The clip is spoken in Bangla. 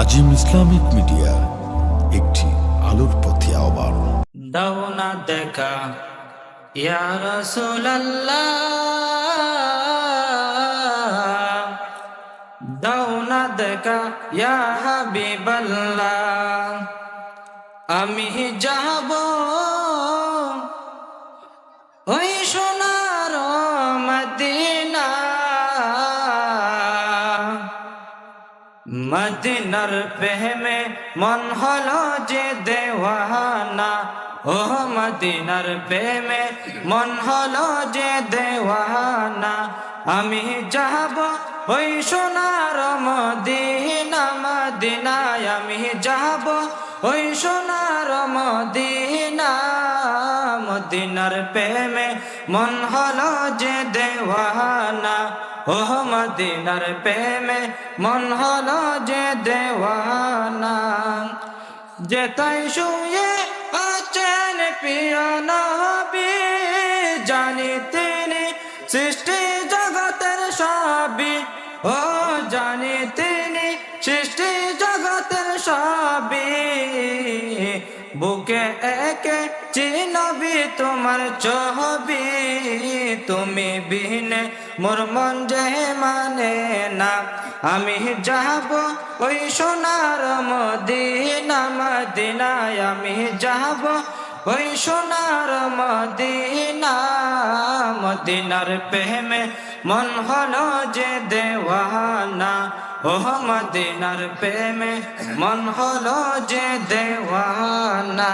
আজিম ইসলামিক মিডিয়া, একটি আলোর পথে আহ্বান। দাও না দেখা, ইয়া রাসূলুল্লাহ। দাও না দেখা, ইয়া হাবিবাল্লাহ। আমি যাব মদিনার প্রেমে মন হলো যে দেওয়ানা। ও মদিনার প্রেমে মন হলো যে দেওয়ানা। আমি যাব ওই সোনার মদিনা, মদিনায় আমি যাব ওই সোনার মদিনা। মদিনার প্রেমে মন হলো যে দেওয়ানা। ও মদিনার প্রেমে মন হলো যে দেওয়ানা, যে তাই শুয়ে আছেন প্রিয় নবী। জানি তিনি সৃষ্টি জগতের সবই, ও জানি তিনি সৃষ্টি জগতের সবই। বুকে একে চিনবি তোমার ছবি। তুমি বিহনে, মোর মন যে মানে না। আমি যাব ওই সোনার মদিনা, মদিনায় আমি যাব ওই সোনার মদিনা। মদিনার প্রেমে মন হলো যে দেওয়ানা। ও মদিনার প্রেমে মন হলো যে দেওয়ানা।